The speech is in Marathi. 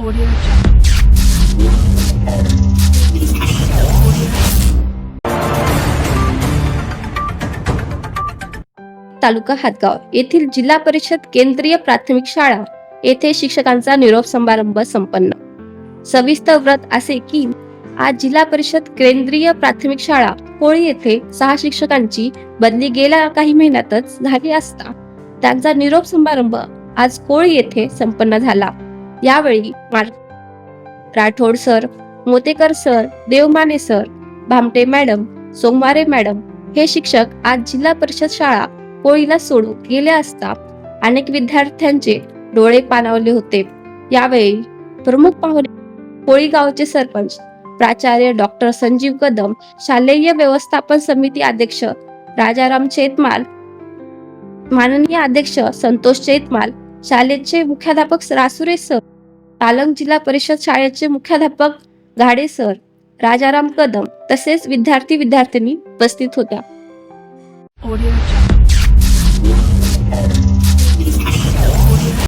तालुका हातगाव येथील जिल्हा परिषद केंद्रीय प्राथमिक शाळा येथे शिक्षकांचा निरोप समारंभ संपन्न. सविस्तर व्रत असे की आज जिल्हा परिषद केंद्रीय प्राथमिक शाळा होळी येथे सहा शिक्षकांची बदली गेल्या काही महिन्यातच झाली असता. त्यांचा निरोप समारंभ आज कोळी येथे संपन्न झाला. यावेळी Rathod sir Motekar sir Devmane sir Bhamte madam Somware madam हे शिक्षक आज जिल्हा परिषद शाळा होळीला सोडून गेले असता अनेक विद्यार्थ्यांचे डोळे पाणावले होते. यावेळी प्रमुख पाहुणे होळी गावचे सरपंच प्राचार्य डॉक्टर संजीव कदम शालेय व्यवस्थापन समिती अध्यक्ष राजाराम चेतमाल माननीय अध्यक्ष संतोष चेतमाल शाळेचे मुख्याध्यापक रासुरे सर पालंग जिल्हा परिषद शाळेचे मुख्याध्यापक घाडे सर राजाराम कदम तसेच विद्यार्थी विद्यार्थिनी उपस्थित होत्या. Audio